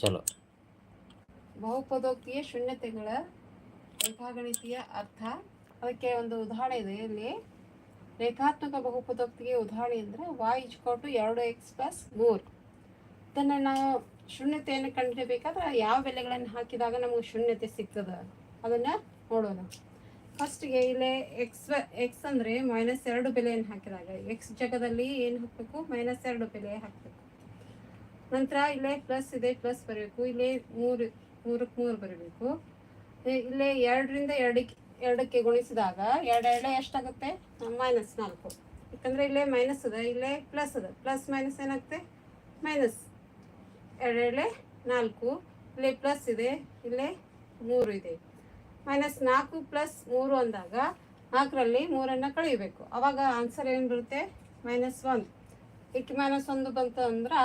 ಚಲೋ. ಬಹುಪದೋಕ್ತಿಯ ಶೂನ್ಯತೆಗಳ ರೇಖಾಗಣಿತೀಯ ಅರ್ಥ. ಅದಕ್ಕೆ ಒಂದು ಉದಾಹರಣೆ ಇದೆ ಇಲ್ಲಿ. ರೇಖಾತ್ಮಕ ಬಹುಪದೋಕ್ತಿಗೆ ಉದಾಹರಣೆ ಅಂದರೆ ವಾಯ್ ಟು ಎರಡು ಎಕ್ಸ್ ಪ್ಲಸ್ ಮೂರು. ಇದನ್ನು ನಾವು ಶೂನ್ಯತೆಯನ್ನು ಕಂಡುಹಿಡಬೇಕಾದ್ರೆ ಯಾವ ಬೆಲೆಗಳನ್ನು ಹಾಕಿದಾಗ ನಮಗೆ ಶೂನ್ಯತೆ ಸಿಗ್ತದೆ? ಅದನ್ನು ನೋಡೋಣ. ಫಸ್ಟಿಗೆ ಇಲ್ಲಿ ಎಕ್ಸ್ ಎಕ್ಸ್ ಅಂದರೆ ಮೈನಸ್ ಎರಡು ಬೆಲೆಯನ್ನು ಹಾಕಿದಾಗ ಎಕ್ಸ್ ಜಾಗದಲ್ಲಿ ಏನು ಹಾಕಬೇಕು? ಮೈನಸ್ ಎರಡು ಬೆಲೆ ಹಾಕಬೇಕು. ನಂತರ ಇಲ್ಲೇ ಪ್ಲಸ್ ಇದೆ ಪ್ಲಸ್ ಬರಬೇಕು. ಇಲ್ಲೇ ಮೂರು ಮೂರಕ್ಕೆ ಮೂರು ಬರಬೇಕು. ಇಲ್ಲೇ ಎರಡರಿಂದ ಎರಡಕ್ಕೆ ಎರಡಕ್ಕೆ ಗುಣಿಸಿದಾಗ ಎರಡು, ಎರಡೇ ಎಷ್ಟಾಗುತ್ತೆ? ಮೈನಸ್ ನಾಲ್ಕು. ಯಾಕಂದರೆ ಇಲ್ಲೇ ಮೈನಸ್ ಅದ ಇಲ್ಲೇ ಪ್ಲಸ್ ಅದ ಪ್ಲಸ್ ಮೈನಸ್ ಏನಾಗುತ್ತೆ? ಮೈನಸ್ ಎರಡೇಳೆ ಎರಡೇ ನಾಲ್ಕು. ಇಲ್ಲೇ ಪ್ಲಸ್ ಇದೆ, ಇಲ್ಲೇ ಮೂರು ಇದೆ. ಮೈನಸ್ ನಾಲ್ಕು ಪ್ಲಸ್ ಮೂರು ಅಂದಾಗ ನಾಲ್ಕರಲ್ಲಿ ಮೂರನ್ನು ಕಳಿಬೇಕು ಆವಾಗ ಆನ್ಸರ್ ಏನು ಬರುತ್ತೆ? ಮೈನಸ್ ಒಂದು ಏಕೆ ಮೈನಸ್ ಒಂದು ಬಂತು ಅಂದ್ರೆ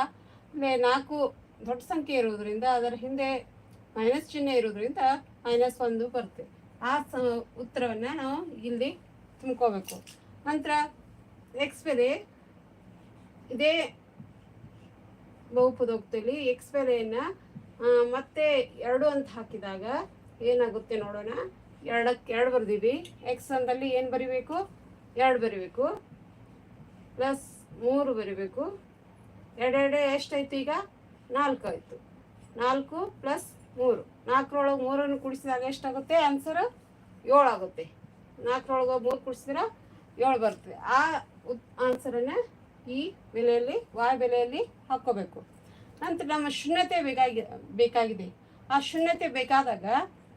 ಇಲ್ಲಿ ನಾಲ್ಕು ದೊಡ್ಡ ಸಂಖ್ಯೆ ಇರೋದ್ರಿಂದ ಅದರ ಹಿಂದೆ ಮೈನಸ್ ಚಿಹ್ನೆ ಇರೋದ್ರಿಂದ ಮೈನಸ್ ಒಂದು ಬರುತ್ತೆ. ಆ ಸ ಉತ್ತರವನ್ನು ನಾವು ಇಲ್ಲಿ ತುಂಬ್ಕೋಬೇಕು. ನಂತರ ಎಕ್ಸ್ ಬೆಲೆ ಇದೇ ಬಹುಪದೋಕ್ತಿಯಲ್ಲಿ ಎಕ್ಸ್ ಬೆಲೆಯನ್ನು ಮತ್ತೆ ಎರಡು ಅಂತ ಹಾಕಿದಾಗ ಏನಾಗುತ್ತೆ ನೋಡೋಣ. ಎರಡಕ್ಕೆ ಎರಡು ಬರೆದೀವಿ. ಎಕ್ಸ್ ಅಂದಲ್ಲಿ ಏನು ಬರಿಬೇಕು? ಎರಡು ಬರಿಬೇಕು. ಪ್ಲಸ್ ಮೂರು ಬರಿಬೇಕು. ಎರಡೆರಡೆ ಎಷ್ಟಾಯ್ತು ಈಗ? ನಾಲ್ಕು ಆಯಿತು. ನಾಲ್ಕು ಪ್ಲಸ್ ಮೂರು. ನಾಲ್ಕರೊಳಗೆ ಮೂರನ್ನು ಕುಡಿಸಿದಾಗ ಎಷ್ಟಾಗುತ್ತೆ? ಆನ್ಸರ್ ಏಳು ಆಗುತ್ತೆ. ನಾಲ್ಕರೊಳಗೆ ಮೂರು ಕುಡಿಸಿದ್ರೆ ಏಳು ಬರ್ತದೆ ಆ ಉತ್ ಆನ್ಸರನ್ನು ಈ ಬೆಲೆಯಲ್ಲಿ ವಾಯು ಬೆಲೆಯಲ್ಲಿ ಹಾಕ್ಕೋಬೇಕು. ನಂತರ ನಮ್ಮ ಶೂನ್ಯತೆ ಬೇಕಾಗಿ ಬೇಕಾಗಿದೆ. ಆ ಶೂನ್ಯತೆ ಬೇಕಾದಾಗ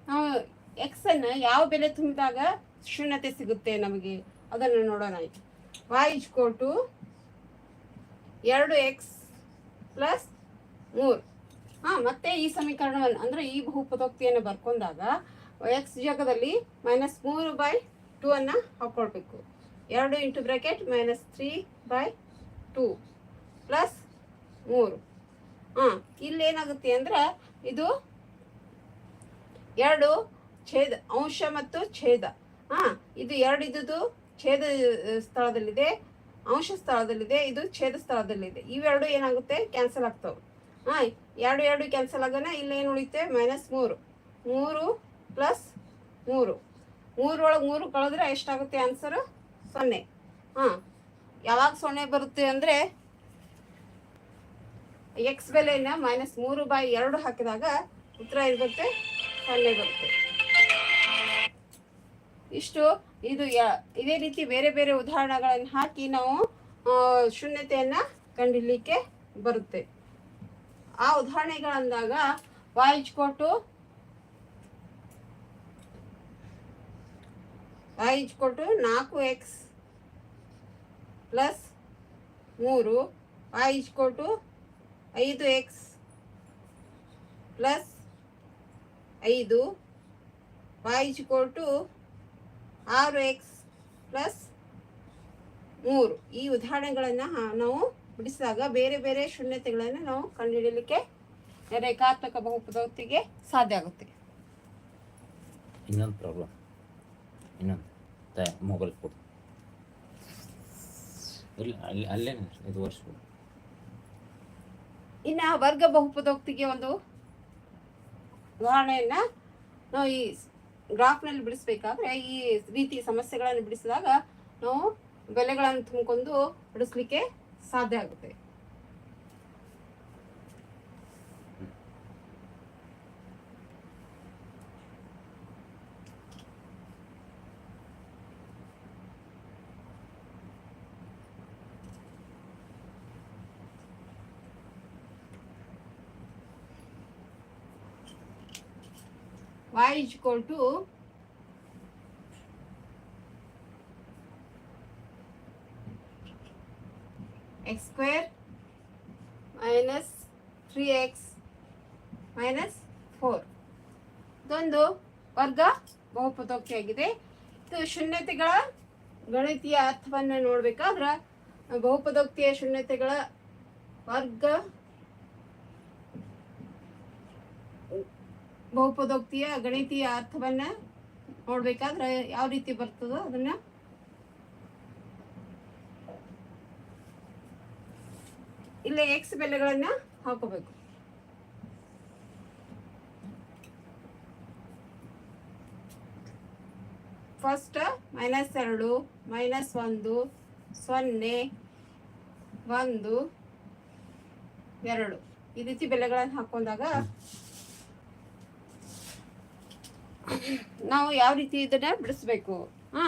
ನಾವು ಎಕ್ಸನ್ನು ಯಾವ ಬೆಲೆ ತುಂಬಿದಾಗ ಶೂನ್ಯತೆ ಸಿಗುತ್ತೆ ನಮಗೆ? ಅದನ್ನು ನೋಡೋಣ ಆಯ್ತು ವಾಯ್ ಇಚ್ಕೋಟು ಎರಡು ಎಕ್ಸ್ ಪ್ಲಸ್ ಮೂರು. ಹಾಂ, ಮತ್ತೆ ಈ ಸಮೀಕರಣವನ್ನು, ಅಂದರೆ ಈ ಬಹುಪದೋಕ್ತಿಯನ್ನು ಬರ್ಕೊಂಡಾಗ ಎಕ್ಸ್ ಜಾಗದಲ್ಲಿ ಮೈನಸ್ ಮೂರು ಬೈ ಟೂ ಅನ್ನು ಹಾಕ್ಕೊಳ್ಬೇಕು ಎರಡು into bracket minus three by two plus ಮೂರು. ಹಾಂ, ಇಲ್ಲಿ ಏನಾಗುತ್ತೆ ಅಂದ್ರೆ ಇದು ಎರಡು ಛೇದ, ಅಂಶ ಮತ್ತು ಛೇದ. ಹಾಂ, ಇದು ಎರಡು ಇದ್ದುದು ಛೇದ ಸ್ಥಳದಲ್ಲಿದೆ. ಅಂಶ ಸ್ಥಳದಲ್ಲಿದೆ ಇದು ಛೇದ ಸ್ಥಳದಲ್ಲಿದೆ ಇವೆರಡು ಏನಾಗುತ್ತೆ? ಕ್ಯಾನ್ಸಲ್ ಆಗ್ತವೆ. ಹಾಂ, ಎರಡು ಎರಡು ಕ್ಯಾನ್ಸಲ್ ಆಗೋಣ ಇಲ್ಲಿ ಏನು ಉಳಿತೆ ಮೈನಸ್ ಮೂರು. ಮೂರು ಪ್ಲಸ್ ಮೂರು. ಮೂರೊಳಗೆ ಮೂರು ಕಳೆದ್ರೆ ಎಷ್ಟಾಗುತ್ತೆ ಆನ್ಸರು ಸೊನ್ನೆ. ಹಾಂ, ಯಾವಾಗ ಸೊನ್ನೆ ಬರುತ್ತೆ ಅಂದರೆ ಎಕ್ಸ್ ಬೆಲೆಯನ್ನು ಮೈನಸ್ ಮೂರು ಬೈ ಎರಡು ಹಾಕಿದಾಗ ಉತ್ತರ ಇರುತ್ತೆ ಸೊನ್ನೆ ಬರುತ್ತೆ. ಇಷ್ಟು ಇದು ಇದೇ ರೀತಿ ಬೇರೆ ಬೇರೆ ಉದಾಹರಣೆಗಳನ್ನು ಹಾಕಿ ನಾವು ಶೂನ್ಯತೆಯನ್ನು ಕಂಡಿಲಿಕ್ಕೆ ಬರುತ್ತೆ. ಆ ಉದಾಹರಣೆಗಳಂದಾಗ ವಾಯ್ ಕೊಟ್ಟು ನಾಲ್ಕು ಎಕ್ಸ್ ಪ್ಲಸ್ ಮೂರು ಕೊಟ್ಟು ಐದು ಎಕ್ಸ್ ಪ್ಲಸ್ ಐದು ಕೊಟ್ಟು ಆರು ಎಕ್ಸ್ ಪ್ಲಸ್ ಮೂರು. ಈ ಉದಾಹರಣೆಗಳನ್ನು ನಾವು ಬಿಡಿಸಿದಾಗ ಬೇರೆ ಬೇರೆ ಶೂನ್ಯತೆಗಳನ್ನು ನಾವು ಕಂಡುಹಿಡಿಯಲಿಕ್ಕೆ ರೇಖಾತ್ಮಕ ಬಹುಪದೋಕ್ತಿಗೆ ಸಾಧ್ಯ ಆಗುತ್ತೆ. ಇನ್ನೊಂದು ಪ್ರಾಬ್ಲಮ್ ಇನ್ನೊಂದು. ಮೊಬೈಲ್ ಕೊಡು. ಇಲ್ಲ ಅಲ್ಲಿ ಅಲ್ಲೇ ಇದು ವರ್ಷ ಇನ್ನು ವರ್ಗ ಬಹುಪದೋಕ್ತಿಗೆ ಒಂದು ಉದಾಹರಣೆಯನ್ನ ನಾವು ಈ ಗ್ರಾಫ್ನಲ್ಲಿ ಬಿಡಿಸ್ಬೇಕಾದ್ರೆ ಈ ರೀತಿ ಸಮಸ್ಯೆಗಳನ್ನು ಬಿಡಿಸಿದಾಗ ನಾವು ಬೆಲೆಗಳನ್ನು ತುಂಬಿಕೊಂಡು ಬಿಡಿಸ್ಲಿಕ್ಕೆ ಸಾಧ್ಯ ಆಗುತ್ತೆ. Y is equal to x square minus 3x minus 4 ಇದೊಂದು ವರ್ಗ ಬಹುಪದೋಕ್ತಿಯಾಗಿದೆ. ಇದು ಶೂನ್ಯತೆಗಳ ಗಣಿತೀಯ ಅರ್ಥವನ್ನು ನೋಡ್ಬೇಕಾದ್ರೆ ಬಹುಪದೋಕ್ತಿಯ ಶೂನ್ಯತೆಗಳ ವರ್ಗ ಬಹುಪದೋಕ್ತಿಯ ಗಣಿತೀಯ ಅರ್ಥವನ್ನ ನೋಡ್ಬೇಕಾದ್ರೆ ಯಾವ ರೀತಿ ಬರ್ತದೋ ಅದನ್ನ ಇಲ್ಲಿ ಎಕ್ಸ್ ಬೆಲೆಗಳನ್ನ ಹಾಕೋಬೇಕು. ಫಸ್ಟ್ ಮೈನಸ್ ಎರಡು ಮೈನಸ್ ಒಂದು, ಸೊನ್ನೆ, ಒಂದು, ಎರಡು. ಈ ರೀತಿ ಬೆಲೆಗಳನ್ನು ಹಾಕೊಂಡಾಗ ನಾವು ಯಾವ ರೀತಿ ಇದನ್ನ ಬಿಡಿಸ್ಬೇಕು? ಹಾ,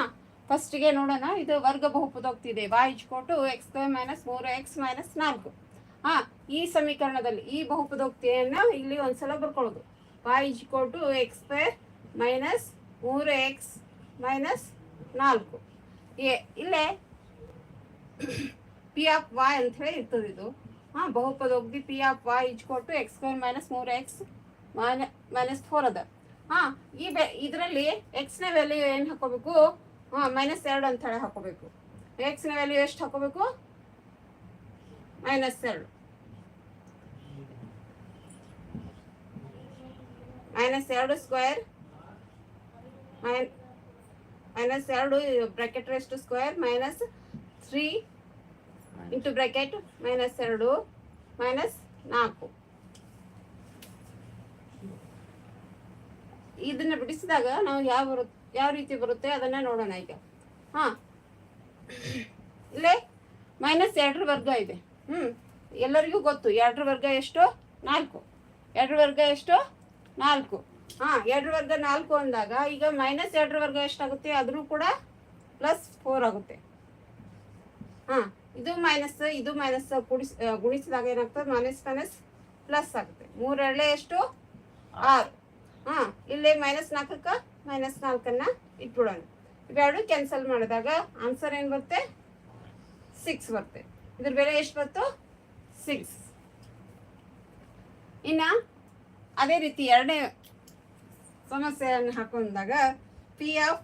ಫಸ್ಟಿಗೆ ನೋಡೋಣ, ಇದು ವರ್ಗ ಬಹುಪದೋಕ್ತಿದೆ y ಇಚ್ಕೊಟ್ಟು ಎಕ್ಸ್ ಸ್ಕ್ವೇರ್ ಮೈನಸ್ ಮೂರು ಎಕ್ಸ್ ಮೈನಸ್ ನಾಲ್ಕು. ಹಾ, ಈ ಸಮೀಕರಣದಲ್ಲಿ, ಈ ಬಹುಪದೋಕ್ತಿಯನ್ನ ಇಲ್ಲಿ ಒಂದ್ಸಲ ಬರ್ಕೊಳ್ಳೋದು. y ಇಚ್ಕೊಟ್ಟು ಎಕ್ಸ್ ಸ್ಕ್ವೇರ್ ಮೈನಸ್ ಮೂರು ಎಕ್ಸ್ ಮೈನಸ್ ನಾಲ್ಕು. ಏ, ಇಲ್ಲೇ ಪಿ ಆಫ್ ವಾಯ್ ಅಂತ ಹೇಳಿ ಇರ್ತದೆ ಇದು. ಹಾಂ ಬಹುಪದೋಕ್ತಿ ಪಿ ಆಫ್ ವಾಯ್ ಇಚ್ಕೊಟ್ಟು ಎಕ್ಸ್ ಸ್ಕ್ವೇರ್ ಮೈನಸ್ ಮೂರು ಎಕ್ಸ್ ಮೈನಸ್ ಫೋರ್ ಅದ. ಹಾಂ, ಈ ಬೆ ಎಕ್ಸ್ ಎಕ್ಸ್ನ ವ್ಯಾಲ್ಯೂ ಏನು ಹಾಕೋಬೇಕು? ಹಾಂ ಮೈನಸ್ ಎರಡು ಅಂತ ಹೇಳಿ ಹಾಕೋಬೇಕು. ಎಕ್ಸ್ನ ವ್ಯಾಲ್ಯೂ ಎಷ್ಟು ಹಾಕೋಬೇಕು? ಮೈನಸ್ ಎರಡು. ಮೈನಸ್ ಎರಡು ಸ್ಕ್ವೇರ್ ಮೈನ್ ಮೈನಸ್ ಎರಡು bracket rest square minus three into bracket minus ಎರಡು ಮೈನಸ್ ನಾಲ್ಕು. ಇದನ್ನ ಬಿಡಿಸಿದಾಗ ನಾವು ಯಾವ ಯಾವ ರೀತಿ ಬರುತ್ತೆ ಅದನ್ನ ನೋಡೋಣ ಈಗ. ಹಾ. ಇಲ್ಲೇ ಮೈನಸ್ ಎರಡರ ವರ್ಗ ಇದೆ. ಹ್ಮ್. ಎಲ್ಲರಿಗೂ ಗೊತ್ತು ಎರಡರ ವರ್ಗ ಎಷ್ಟು? ನಾಲ್ಕು. ಎರಡರ ವರ್ಗ ಎಷ್ಟು? ನಾಲ್ಕು. ಹಾ, ಎರಡರ ವರ್ಗ ನಾಲ್ಕು ಅಂದಾಗ ಈಗ ಮೈನಸ್ ಎರಡರ ವರ್ಗ ಎಷ್ಟಾಗುತ್ತೆ? ಅದ್ರೂ ಕೂಡ ಪ್ಲಸ್ ಫೋರ್ ಆಗುತ್ತೆ. ಹಾ, ಇದು ಮೈನಸ್ ಇದು ಮೈನಸ್ ಕುಡಿಸ್, ಗುಣಿಸಿದಾಗ ಏನಾಗ್ತದೆ? ಮೈನಸ್ ಮೈನಸ್ ಪ್ಲಸ್ ಆಗುತ್ತೆ. ಮೂರೆರಳೆ ಎಷ್ಟು? ಆರು. ಹಾ ಇಲ್ಲಿ ಮೈನಸ್ ನಾಲ್ಕಕ್ಕ ಮೈನಸ್ ನಾಲ್ಕನ್ನ ಇಟ್ಬಿಡೋಣ. ಇವೆರಡು ಕ್ಯಾನ್ಸಲ್ ಮಾಡಿದಾಗ ಆನ್ಸರ್ ಏನ್ ಬರುತ್ತೆ? ಸಿಕ್ಸ್ ಬರುತ್ತೆ. ಇದ್ರ ಬೆಲೆ ಎಷ್ಟು ಬಂತು? ಸಿಕ್ಸ್ ಇನ್ನ ಅದೇ ರೀತಿ ಎರಡನೇ ಸಮಸ್ಯೆಯನ್ನು ಹಾಕೊಂಡಾಗ p of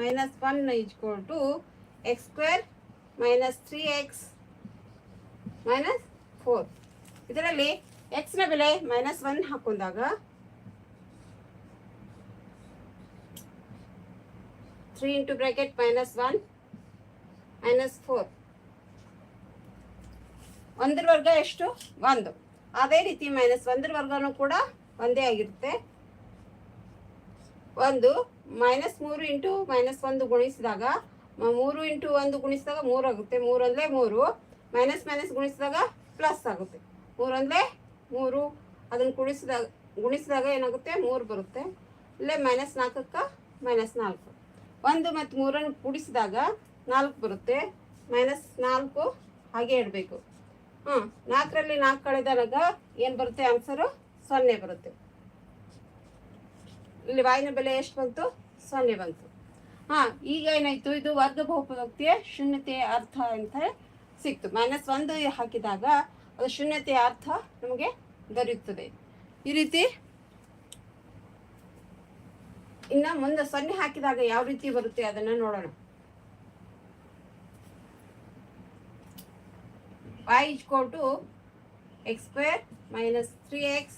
minus one equal to x square minus three x minus four ಇದರಲ್ಲಿ ಎಕ್ಸ್ನ ಬೆಲೆ minus one ಹಾಕೊಂಡಾಗ three into bracket minus one minus four ಒಂದರ ವರ್ಗ ಎಷ್ಟು? ಒಂದು. ಅದೇ ರೀತಿ ಮೈನಸ್ ಒಂದರ ವರ್ಗನೂ ಕೂಡ ಒಂದೇ ಆಗಿರುತ್ತೆ. ಒಂದು ಮೈನಸ್ ಮೂರು ಇಂಟು ಮೈನಸ್ ಒಂದು ಗುಣಿಸಿದಾಗ ಮೂರು ಇಂಟು ಒಂದು ಗುಣಿಸಿದಾಗ ಮೂರು ಆಗುತ್ತೆ. ಮೂರೊಂದಲೇ ಮೂರು. ಮೈನಸ್ ಮೈನಸ್ ಗುಣಿಸಿದಾಗ ಪ್ಲಸ್ ಆಗುತ್ತೆ. ಮೂರೊಂದಲೇ ಮೂರು. ಅದನ್ನು ಗುಣಿಸಿದಾಗ ಗುಣಿಸಿದಾಗ ಏನಾಗುತ್ತೆ? ಮೂರು ಬರುತ್ತೆ. ಇಲ್ಲೇ ಮೈನಸ್ ನಾಲ್ಕಕ್ಕೆ ಮೈನಸ್ ನಾಲ್ಕು. ಒಂದು ಮತ್ತು ಮೂರನ್ನು ಕೂಡಿಸಿದಾಗ ನಾಲ್ಕು ಬರುತ್ತೆ. ಮೈನಸ್ ನಾಲ್ಕು, ಹಾಗೆ ಇಡಬೇಕು. ಹಾಂ ನಾಲ್ಕರಲ್ಲಿ ನಾಲ್ಕು ಕಳೆದಾಗ ಏನು ಬರುತ್ತೆ ಆನ್ಸರು? ಸೊನ್ನೆ ಬರುತ್ತೆ. ಇಲ್ಲಿ ವಾಯಿನ ಬೆಲೆ ಎಷ್ಟು ಬಂತು? ಸೊನ್ನೆ ಬಂತು. ಹಾಂ, ಈಗ ಏನಾಯಿತು? ಇದು ವರ್ಗ ಬಹುಪದೋಕ್ತಿಯ ಶೂನ್ಯತೆಯ ಅರ್ಥ ಅಂತ ಸಿಕ್ತು. ಮೈನಸ್ ಒಂದು ಹಾಕಿದಾಗ ಅದು ಶೂನ್ಯತೆಯ ಅರ್ಥ ನಮಗೆ ದೊರೆಯುತ್ತದೆ. ಈ ರೀತಿ ಇನ್ನ ಮುಂದೆ ಸೊನ್ನೆ ಹಾಕಿದಾಗ ಯಾವ ರೀತಿ ಬರುತ್ತೆ ಅದನ್ನ ನೋಡೋಣ. y equal x x minus three 3x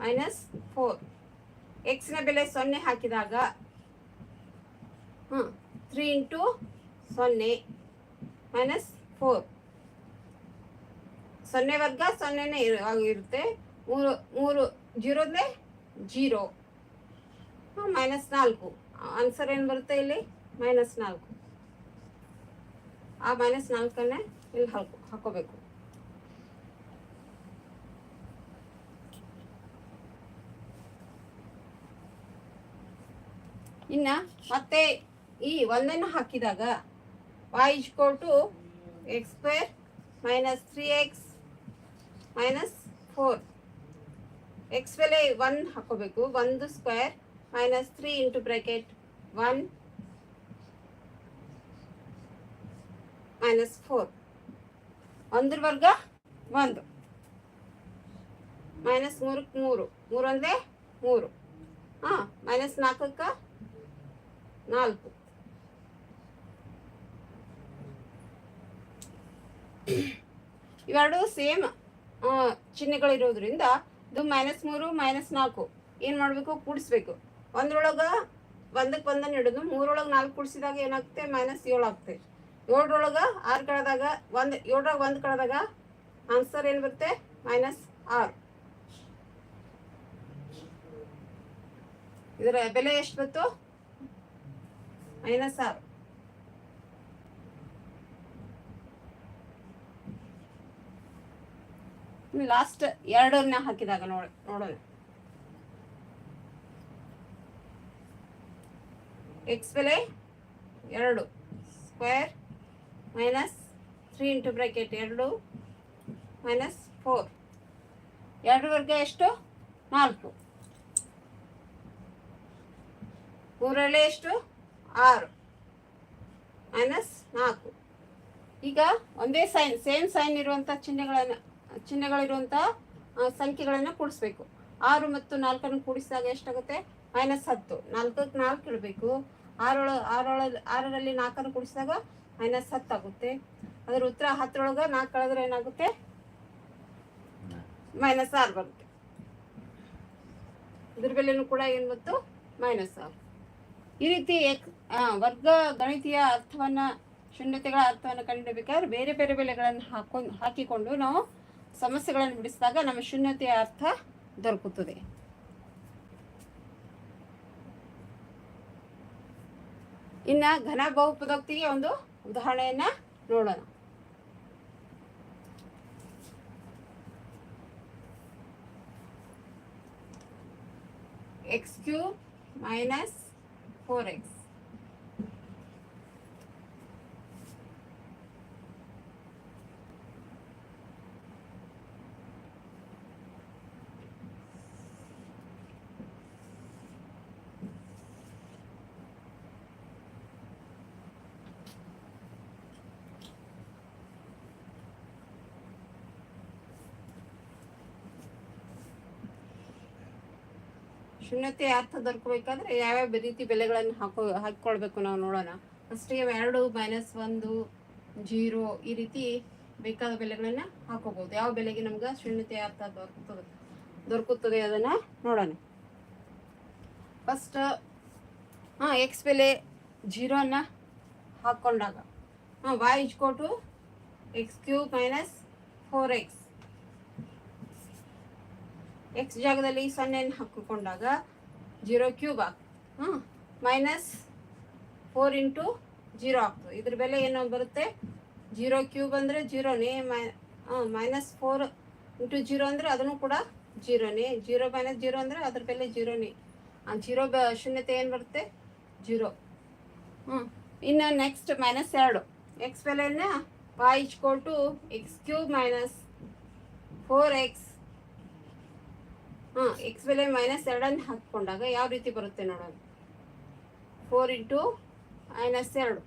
minus 4 x ನ ಬೆಲೆ ಸೊನ್ನೆ ಹಾಕಿದಾಗ, ಹ್ಮ್ ತ್ರೀ ಇಂಟು ಸೊನ್ನೆ ಮೈನಸ್ ಫೋರ್ ಸೊನ್ನೆ ವರ್ಗ ಸೊನ್ನೆನೇ ಇರುತ್ತೆ ಮೂರು ಮೂರು ಜೀರೋದೇ ಜೀರೋ. ಮೈನಸ್ ನಾಲ್ಕು. ಆನ್ಸರ್ ಏನು ಬರುತ್ತೆ ಇಲ್ಲಿ? ಮೈನಸ್ ನಾಲ್ಕು. ಆ ಮೈನಸ್ ನಾಲ್ಕನ್ನೇ ಇಲ್ಲಿ ಹಾಕೋ ಹಾಕೋಬೇಕು. ಇನ್ನ ಮತ್ತೆ ಈ ಒಂದನ್ನು ಹಾಕಿದಾಗ y equal to x square minus three x minus four x ಮೇಲೆ ಒನ್ ಹಾಕೋಬೇಕು. ಒಂದು square minus three into bracket one minus four ಒಂದ್ರ ವರ್ಗ, ಒಂದು. ಮೈನಸ್ ಮೂರಕ್ಕೆ ಮೂರು. ಮೂರೊಂದೇ ಮೂರು. ಹಾಂ ಮೈನಸ್ ನಾಲ್ಕಕ್ಕೆ ನಾಲ್ಕು. ಇವೆರಡು ಸೇಮ್ ಚಿಹ್ನೆಗಳಿರೋದ್ರಿಂದ ಇದು ಮೈನಸ್ ಮೂರು ಮೈನಸ್ ನಾಲ್ಕು. ಏನು ಮಾಡಬೇಕು? ಕೂಡಿಸ್ಬೇಕು. ಒಂದ್ರೊಳಗೆ ಒಂದಕ್ಕೆ ಒಂದನ್ನು ಹಿಡಿದು ಮೂರೊಳಗೆ ನಾಲ್ಕು ಕೂಡಿಸಿದಾಗ ಏನಾಗುತ್ತೆ? ಮೈನಸ್ ಏಳು ಆಗ್ತೆ ಏಳರೊಳಗೆ ಆರು ಕಳೆದಾಗ ಒಂದು ಏಳರಾಗ ಒಂದು ಕಳೆದಾಗ ಆನ್ಸರ್ ಏನು ಬರುತ್ತೆ? ಮೈನಸ್ ಆರು. ಇದರ ಬೆಲೆ ಎಷ್ಟು ಬಂತು? ಮೈನಸ್ ಆರು. ಲಾಸ್ಟ್ ಎರಡನ್ನ ಹಾಕಿದಾಗ ನೋಡ, ನೋಡೋಣ. ಎಕ್ಸ್ ಬೆಲೆ ಎರಡು. Square minus three into bracket ಎರಡು ಮೈನಸ್ ಫೋರ್ ಎರಡು ವರ್ಗ ಎಷ್ಟು? ನಾಲ್ಕು. ಮೂರಲ್ಲೇ ಎಷ್ಟು? ಆರು. ಮೈನಸ್ ನಾಲ್ಕು. ಈಗ ಒಂದೇ ಸೈನ್ ಸೇಮ್ ಸೈನ್ ಇರುವಂಥ ಚಿಹ್ನೆಗಳನ್ನು ಚಿಹ್ನೆಗಳಿರುವಂಥ ಸಂಖ್ಯೆಗಳನ್ನು ಕೂಡಿಸ್ಬೇಕು. ಆರು ಮತ್ತು ನಾಲ್ಕನ್ನು ಕೂಡಿಸಿದಾಗ ಎಷ್ಟಾಗುತ್ತೆ? ಮೈನಸ್ ಹತ್ತು. ನಾಲ್ಕಕ್ಕೆ ನಾಲ್ಕು ಇಡಬೇಕು ಆರೊಳ ಆರೊಳ ಆರರಲ್ಲಿ ನಾಲ್ಕನ್ನು ಕೂಡಿಸಿದಾಗ ಮೈನಸ್ ಹತ್ತಾಗುತ್ತೆ ಅದರ ಉತ್ತರ ಹತ್ತರೊಳಗೆ ನಾಲ್ಕು ಕಳೆದ್ರೆ ಏನಾಗುತ್ತೆ? ಮೈನಸ್ ಆರು ಬರುತ್ತೆ. ಇದ್ರ ಬೆಲೆನೂ ಕೂಡ ಏನು ಬಂತು? ಮೈನಸ್ ಆರು. ಈ ರೀತಿ ವರ್ಗ ಗಣಿತೀಯ ಅರ್ಥವನ್ನ, ಶೂನ್ಯತೆಗಳ ಅರ್ಥವನ್ನು ಕಂಡುಹಿಡಬೇಕಾದ್ರೆ ಬೇರೆ ಬೇರೆ ಬೆಲೆಗಳನ್ನು ಹಾಕೊಂಡು ಹಾಕಿಕೊಂಡು ನಾವು ಸಮಸ್ಯೆಗಳನ್ನು ಬಿಡಿಸಿದಾಗ ನಮ್ಮ ಶೂನ್ಯತೆಯ ಅರ್ಥ ದೊರಕುತ್ತದೆ. ಇನ್ನ ಘನ ಬಹುಪದೋಕ್ತಿಗೆ ಒಂದು ಉದಾಹರಣೆಯನ್ನ ನೋಡೋಣ. X cube minus four x ಶೂನ್ಯತೆ ಅರ್ಥ ದೊರಕಬೇಕಾದ್ರೆ ಯಾವ್ಯಾವ ರೀತಿ ಬೆಲೆಗಳನ್ನು ಹಾಕೋ ಹಾಕೊಳ್ಬೇಕು ನಾವು ನೋಡೋಣ. ಫಸ್ಟಿಗೆ ಎರಡು ಮೈನಸ್ ಒಂದು ಜೀರೋ ಈ ರೀತಿ ಬೇಕಾದ ಬೆಲೆಗಳನ್ನು ಹಾಕೋಬಹುದು ಯಾವ ಬೆಲೆಗೆ ನಮ್ಗೆ ಶೂನ್ಯತೆ ಅರ್ಥ ದೊರಕುತ್ತದೆ ದೊರಕುತ್ತದೆ ಅದನ್ನ ನೋಡೋಣ. ಫಸ್ಟ್ ಹಾಂ ಎಕ್ಸ್ ಬೆಲೆ ಜೀರೋನ ಹಾಕ್ಕೊಂಡಾಗ ಹಾಂ y ಇಜ್ಕೋಟು x cube minus four x x ಜಾಗದಲ್ಲಿ ಸೊನ್ನೆಯನ್ನು ಹಾಕಿಕೊಂಡಾಗ ಜೀರೋ ಕ್ಯೂಬ್ ಆಗ್ತದೆ ಹಾಂ ಮೈನಸ್ ಫೋರ್ ಇಂಟು ಜೀರೋ ಆಗ್ತದೆ. ಇದ್ರ ಬೆಲೆ ಏನೋ ಬರುತ್ತೆ? ಜೀರೋ ಕ್ಯೂಬ್ ಅಂದರೆ ಜೀರೋನೇ ಮೈ ಹಾಂ ಮೈನಸ್ ಫೋರ್ ಇಂಟು ಜೀರೋ ಅಂದರೆ ಅದನ್ನು ಕೂಡ ಜೀರೋನೇ ಜೀರೋ ಮೈನಸ್ ಜೀರೋ ಅಂದರೆ ಅದ್ರ ಬೆಲೆ ಜೀರೋನೇ ಆ ಜೀರೋ ಬ ಶೂನ್ಯತೆ ಏನು ಬರುತ್ತೆ? ಜೀರೋ ಹ್ಞೂ ಇನ್ನು ನೆಕ್ಸ್ಟ್ ಮೈನಸ್ ಎರಡು. X ಬೆಲೆನ y equal x cube minus four x x ಬೆಲೆ ಮೈನಸ್ ಎರಡನ್ನು ಹಾಕ್ಕೊಂಡಾಗ ಯಾವ ರೀತಿ ಬರುತ್ತೆ ನೋಡೋಣ. ಫೋರ್ ಇಂಟು ಮೈನಸ್ ಎರಡು.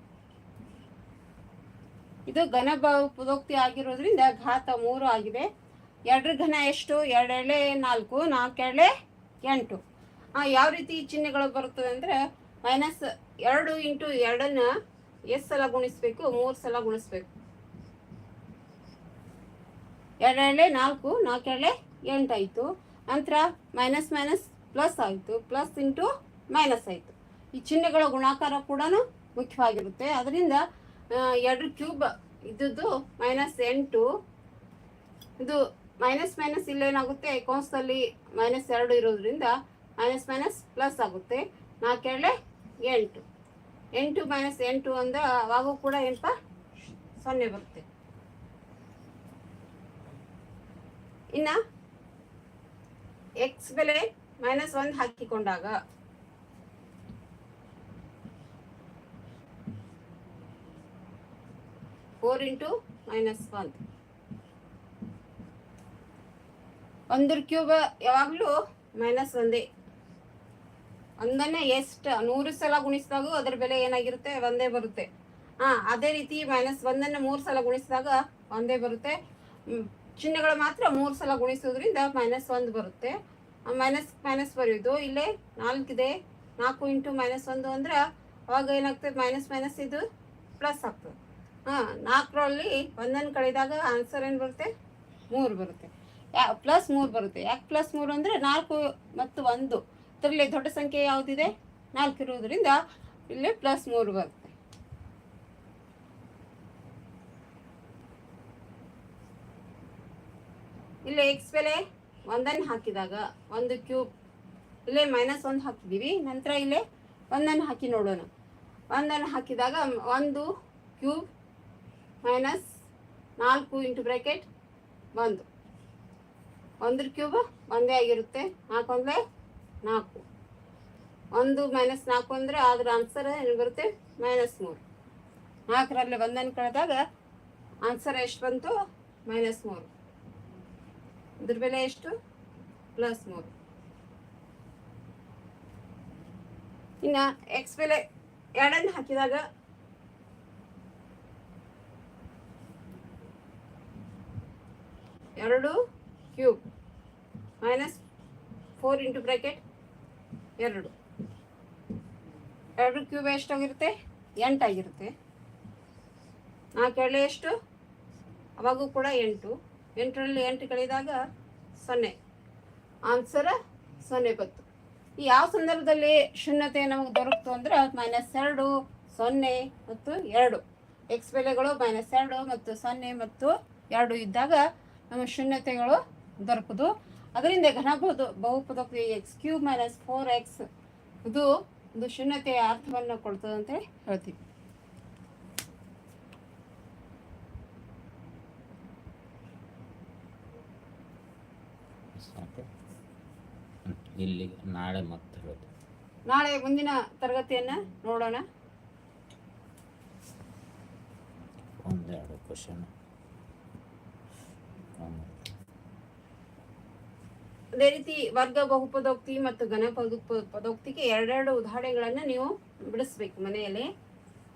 ಇದು ಘನ ಪದೋಕ್ತಿ ಆಗಿರೋದ್ರಿಂದ ಘಾತ ಮೂರು ಆಗಿದೆ. ಎರಡರ ಘನ ಎಷ್ಟು? ಎರಡೆಳೆ ನಾಲ್ಕು, ನಾಲ್ಕೆಳೆ ಎಂಟು. ಯಾವ ರೀತಿ ಚಿಹ್ನೆಗಳು ಬರುತ್ತದೆ ಅಂದರೆ ಮೈನಸ್ ಎರಡು ಇಂಟು ಎರಡನ್ನು ಎಷ್ಟು ಸಲ ಗುಣಿಸ್ಬೇಕು, ಮೂರು ಸಲ ಗುಣಿಸ್ಬೇಕು. ಎರಡೆಳೆ ನಾಲ್ಕು, ನಾಲ್ಕೆಳೆ ಎಂಟಾಯಿತು ನಂತರ ಮೈನಸ್ ಮೈನಸ್ ಪ್ಲಸ್ ಆಯಿತು. ಪ್ಲಸ್ ಇಂಟು ಮೈನಸ್ ಆಯಿತು. ಈ ಚಿಹ್ನೆಗಳ ಗುಣಾಕಾರ ಕೂಡ ಮುಖ್ಯವಾಗಿರುತ್ತೆ. ಅದರಿಂದ ಎರಡು ಕ್ಯೂಬ್ ಇದ್ದದ್ದು ಮೈನಸ್ ಎಂಟು. ಇದು ಮೈನಸ್ ಮೈನಸ್ ಇಲ್ಲೇನಾಗುತ್ತೆ? ಕೌನ್ಸ್ದಲ್ಲಿ ಮೈನಸ್ ಎರಡು ಇರೋದ್ರಿಂದ ಮೈನಸ್ ಮೈನಸ್ ಪ್ಲಸ್ ಆಗುತ್ತೆ. ನಾಲ್ಕೆರಳೆ ಎಂಟು. ಎಂಟು ಮೈನಸ್ ಎಂಟು ಅಂದ್ರೆ ಅವಾಗೂ ಕೂಡ ಎಂಪ ಸೊನ್ನೆ ಬರುತ್ತೆ. ಇನ್ನ ಎಕ್ಸ್ ಬೆಲೆ ಮೈನಸ್ ಒಂದು ಹಾಕಿಕೊಂಡಾಗ. ಫೋರ್ ಇಂಟು ಮೈನಸ್ ಒನ್ ಒಂದ್ರ ಕ್ಯೂಬ್ ಯಾವಾಗಲೂ ಮೈನಸ್ ಒಂದೇ ಒಂದನ್ನೇ ಎಷ್ಟು? ನೂರು ಸಲ ಗುಣಿಸಿದಾಗೂ ಅದರ ಬೆಲೆ ಏನಾಗಿರುತ್ತೆ? ಒಂದೇ ಬರುತ್ತೆ. ಹಾ ಅದೇ ರೀತಿ ಮೈನಸ್ ಒಂದನ್ನು ಮೂರು ಸಲ ಗುಣಿಸಿದಾಗ ಒಂದೇ ಬರುತ್ತೆ. ಚಿಹ್ನೆಗಳು ಮಾತ್ರ ಮೂರು ಸಲ ಗುಣಿಸೋದ್ರಿಂದ ಮೈನಸ್ ಒಂದು ಬರುತ್ತೆ. ಮೈನಸ್ ಮೈನಸ್ ಬರೆಯೋದು ಇಲ್ಲೇ ನಾಲ್ಕಿದೆ. ನಾಲ್ಕು ಇಂಟು ಮೈನಸ್ ಒಂದು ಅಂದ್ರೆ ಅವಾಗ ಏನಾಗ್ತದೆ? ಮೈನಸ್ ಮೈನಸ್ ಇದು ಪ್ಲಸ್ ಆಗ್ತದೆ. ಹಾಂ, ನಾಲ್ಕರಲ್ಲಿ ಒಂದನ್ನು ಕಳೆದಾಗ ಆನ್ಸರ್ ಏನು ಬರುತ್ತೆ? ಮೂರು ಬರುತ್ತೆ. ಯಾ ಪ್ಲಸ್ ಮೂರು ಬರುತ್ತೆ. ಯಾಕೆ ಪ್ಲಸ್ ಮೂರು ಅಂದರೆ ನಾಲ್ಕು ಮತ್ತು ಒಂದು. ಇದರಲ್ಲಿ ದೊಡ್ಡ ಸಂಖ್ಯೆ ಯಾವುದಿದೆ? ನಾಲ್ಕು ಇರುವುದರಿಂದ ಇಲ್ಲಿ ಪ್ಲಸ್ ಮೂರು ಬರುತ್ತೆ. ಇಲ್ಲಿ ಎಕ್ಸ್ ಬೆಲೆ ಒಂದನ್ನು ಹಾಕಿದಾಗ ಒಂದು ಕ್ಯೂಬ್ ಇಲ್ಲೇ ಮೈನಸ್ ಒಂದು ಹಾಕಿದ್ದೀವಿ. ನಂತರ ಇಲ್ಲೇ ಒಂದನ್ನು ಹಾಕಿ ನೋಡೋಣ. ಒಂದನ್ನು ಹಾಕಿದಾಗ ಒಂದು ಕ್ಯೂಬ್ ಮೈನಸ್ ನಾಲ್ಕು ಇಂಟು ಬ್ರ್ಯಾಕೆಟ್ ಒಂದು. ಒಂದ್ರ ಕ್ಯೂಬ್ ಒಂದೇ ಆಗಿರುತ್ತೆ. ನಾಲ್ಕು ನಾಲ್ಕು. ಒಂದು ಮೈನಸ್ ನಾಲ್ಕು ಅಂದರೆ ಅದರ ಆನ್ಸರ್ ಏನು ಬರುತ್ತೆ? ಮೈನಸ್ ಮೂರು. ನಾಲ್ಕರಲ್ಲಿ ಒಂದನ್ನು ಕಳೆದಾಗ ಆನ್ಸರ್ ಎಷ್ಟು ಬಂತು? ಮೈನಸ್ ಮೂರು. ಇದ್ರ ಬೆಲೆ ಎಷ್ಟು ಪ್ಲಸ್ ಮೂರು ಇನ್ನು ಎಕ್ಸ್ ಬೆಲೆ ಎರಡನ್ನು ಹಾಕಿದಾಗ ಎರಡು cube minus four into bracket ಎರಡು ಎರಡು ಕ್ಯೂಬ್ ಎಷ್ಟಾಗಿರುತ್ತೆ ಎಂಟಾಗಿರುತ್ತೆ ನಾಲ್ಕು ಎಳೆ ಎಷ್ಟು ಅವಾಗೂ ಕೂಡ ಎಂಟು ಎಂಟರಲ್ಲಿ ಎಂಟು ಕಳೆದಾಗ ಸೊನ್ನೆ. ಆನ್ಸರ್ ಸೊನ್ನೆ ಬತ್ತು ಈ ಯಾವ ಸಂದರ್ಭದಲ್ಲಿ ಶೂನ್ಯತೆ ನಮಗೆ ದೊರಕ್ತು ಅಂದ್ರೆ ಮೈನಸ್ ಎರಡು, ಸೊನ್ನೆ ಮತ್ತು ಎರಡು. ಎಕ್ಸ್ ಬೆಲೆಗಳು ಮೈನಸ್ ಎರಡು ಮತ್ತು ಸೊನ್ನೆ ಮತ್ತು ಎರಡು ಇದ್ದಾಗ ನಮ್ಮ ಶೂನ್ಯತೆಗಳು ದೊರಕುದು. ಅದರಿಂದ ಘನಬಹುದು ಬಹುಪದಕ್ಕೆ x cube minus four x ಇದು ಒಂದು ಶೂನ್ಯತೆಯ ಅರ್ಥವನ್ನು ಕೊಡ್ತದೆ ಅಂತೇಳಿ ಹೇಳ್ತೀವಿ. ಸಾಕು ಇಲ್ಲಿ ನಾಳೆ ಮತ್ತೆ ಹೇಳೋದು. ನಾಳೆ ಮುಂದಿನ ತರಗತಿಯನ್ನು ನೋಡೋಣ. ಒಂದೆರಡು ಕ್ವಶನ್ ಅದೇ ರೀತಿ ವರ್ಗ ಬಹುಪದೋಕ್ತಿ ಮತ್ತು ಘನ ಪದ- ಪದೋಕ್ತಿಗೆ ಎರಡೆರಡು ಉದಾಹರಣೆಗಳನ್ನು ನೀವು ಬಿಡಿಸ್ಬೇಕು ಮನೆಯಲ್ಲಿ.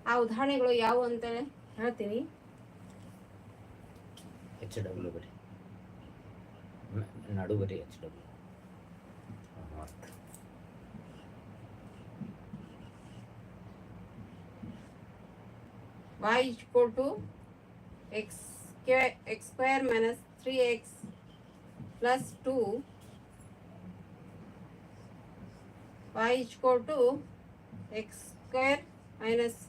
ಆ ಉದಾಹರಣೆಗಳು ಯಾವುವು ಅಂತ ಹೇಳ್ತೀನಿ. ಎಚ್ ಡಬ್ಲ್ಯೂ ಬರಿ நடுவரை வச்சிடணும் y is equal to x square, x square minus 3x plus 2 y is equal to x square minus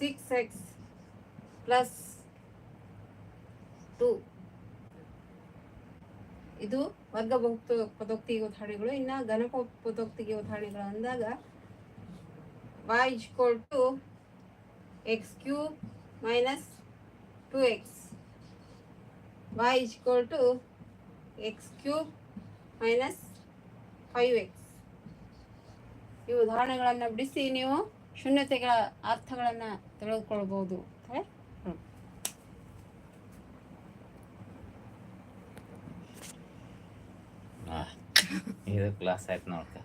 6x plus 2 ಇದು ವರ್ಗ ಪದೋಕ್ತಿ ಪದೋಕ್ತಿಗೆ ಉದಾಹರಣೆಗಳು ಇನ್ನು ಘನ ಪ- ಪದೋಕ್ತಿಗೆ ಉದಾಹರಣೆಗಳು ಅಂದಾಗ y two x to minus two x 2x y equal to x x minus five 5x ಈ ಉದಾಹರಣೆಗಳನ್ನು ಬಿಡಿಸಿ ನೀವು ಶೂನ್ಯತೆಗಳ ಅರ್ಥಗಳನ್ನು ತಿಳಿದುಕೊಳ್ಬೋದು ಅಂತ ಹೇಳಿ ಹೇಳ್ಬೋದು. ಇದು ಕ್ಲಾಸ್ ಆಯ್ತು ನೋಡ್ಕ